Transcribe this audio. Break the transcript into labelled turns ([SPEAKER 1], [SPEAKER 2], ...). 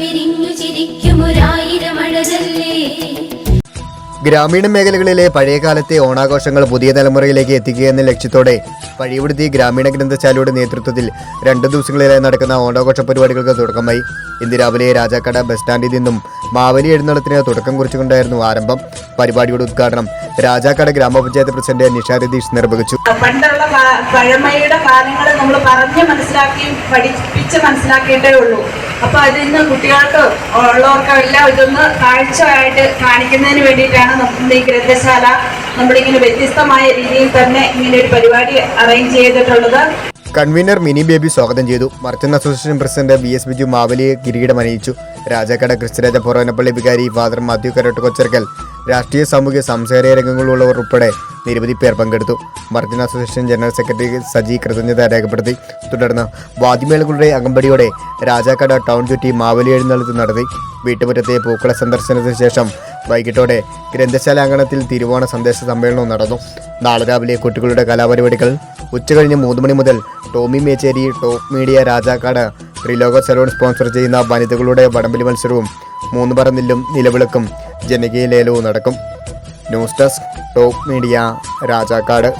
[SPEAKER 1] വിരിഞ്ഞു ചിരിക്കുമൊരായിരം അഴകല്ലേ?
[SPEAKER 2] ഗ്രാമീണ മേഖലകളിലെ പഴയകാലത്തെ ഓണാഘോഷങ്ങൾ പുതിയ തലമുറയിലേക്ക് എത്തിക്കുക എന്ന ലക്ഷ്യത്തോടെ പഴിയവിടുത്തി ഗ്രാമീണ ഗ്രന്ഥശാലയുടെ നേതൃത്വത്തിൽ രണ്ടു ദിവസങ്ങളിലായി നടക്കുന്ന ഓണാഘോഷ പരിപാടികൾക്ക് തുടക്കമായി. ഇന്ന് രാവിലെ രാജാക്കട ബസ് സ്റ്റാൻഡിൽ നിന്നും മാവലി എഴുന്നള്ളത്തിന് തുടക്കം കുറിച്ചുകൊണ്ടായിരുന്നു ആരംഭം. പരിപാടിയുടെ ഉദ്ഘാടനം രാജാക്കട ഗ്രാമപഞ്ചായത്ത് പ്രസിഡന്റ് നിഷ രതീഷ് നിർവഹിച്ചു.
[SPEAKER 3] പണ്ടുള്ള പഴമയുടെ കാര്യങ്ങൾ നമ്മൾ പറഞ്ഞ് മനസ്സിലാക്കി പഠിപ്പിച്ച് മനസ്സിലാക്കേണ്ടേ ഉള്ളൂ. അപ്പൊ അതിന്ന് കുട്ടികൾക്ക് ഉള്ളവർക്കും എല്ലാം ഇതൊന്ന് കാഴ്ചയായിട്ട് കാണിക്കുന്നതിന് വേണ്ടിയിട്ടാണ് നമ്മൾ ഈ ഗ്രന്ഥശാല നമ്മളിങ്ങനെ വ്യത്യസ്തമായ രീതിയിൽ തന്നെ ഇങ്ങനെ ഒരു പരിപാടി അറേഞ്ച് ചെയ്തിട്ടുള്ളത്.
[SPEAKER 2] കൺവീനർ മിനി ബേബി സ്വാഗതം ചെയ്തു. Merchant association president B S Biju മാവലിയെ കിരീടം അണിയിച്ചു രാജാക്കട ക്രിസ്തുരാജ പൊറവനപ്പള്ളി വികാരി ഫാദർ മാത്യു കരോട്ട് കൊച്ചർക്കൽ. രാഷ്ട്രീയ സാമൂഹ്യ സംസാര രംഗങ്ങളുള്ളവർ ഉൾപ്പെടെ നിരവധി പേർ പങ്കെടുത്തു. Merchant association general secretary Saji കൃതജ്ഞത രേഖപ്പെടുത്തി. തുടർന്ന് വാദ്യമേളകളുടെ അകമ്പടിയോടെ രാജാക്കട ടൗൺ ചുറ്റി മാവലി എഴുന്നള്ളത്ത് നടത്തി. വീട്ടുമുറ്റത്തെ പൂക്കള സന്ദർശനത്തിന് ശേഷം വൈകിട്ടോടെ ഗ്രന്ഥശാല അങ്കണത്തിൽ തിരുവോണ സന്ദേശ സമ്മേളനം നടന്നു. നാളെ രാവിലെ കുട്ടികളുടെ കലാപരിപാടികൾ. ഉച്ചകഴിഞ്ഞ് മൂന്ന് മണി മുതൽ Tomy Mecheri top media Rajakkad Triloka salon sponsor ചെയ്യുന്ന വനിതകളുടെ വടംവലി മത്സരവും മൂന്ന് പറന്നില്ലും നിലവിളക്കും ജനകീയ ലേലവും നടക്കും. News desk top media Rajakkad.